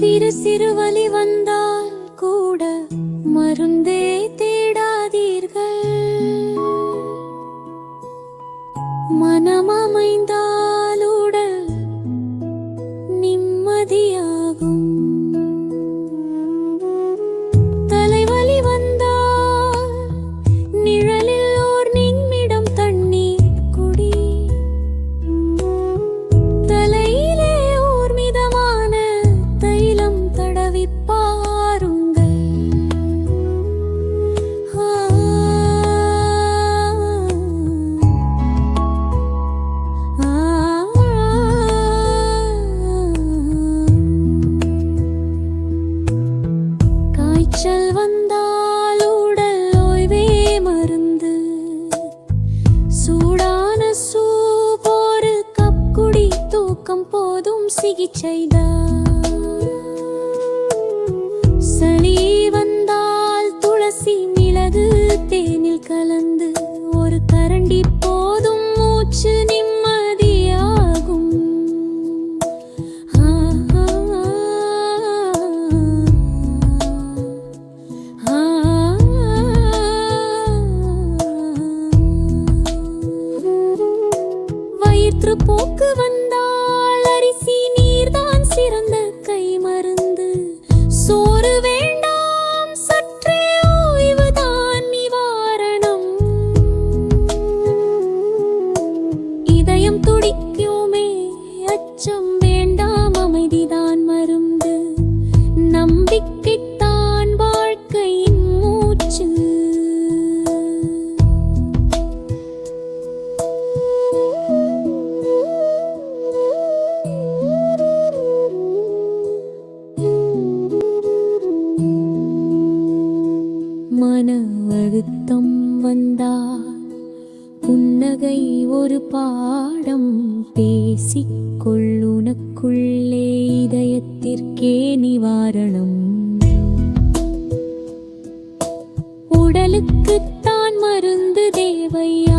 சிறு சிறு வலி வந்தால் கூட மருந்தே தேடாதீர்கள். மனமமைந்தால் சிகிச்சைதான் சளி வந்தால் துளசி மிளகு தேனில் கலந்து ஒரு கரண்டி போதும் மூச்சு நிம்மதியாகும் வயிற்று போக்கு வந்து துடிக்குமே. அச்சம் வேண்டாம் அமைதிதான் மருந்து. நம்பிக்கைத்தான் வாழ்க்கையின் மூச்சு. மன அழுத்தம் வந்தா புன்னகை ஒரு பாடம். பேசிக்கொள்ளுனக்குள்ளே இதயத்திற்கே நிவாரணம். உடலுக்குத்தான் மருந்து தேவையா?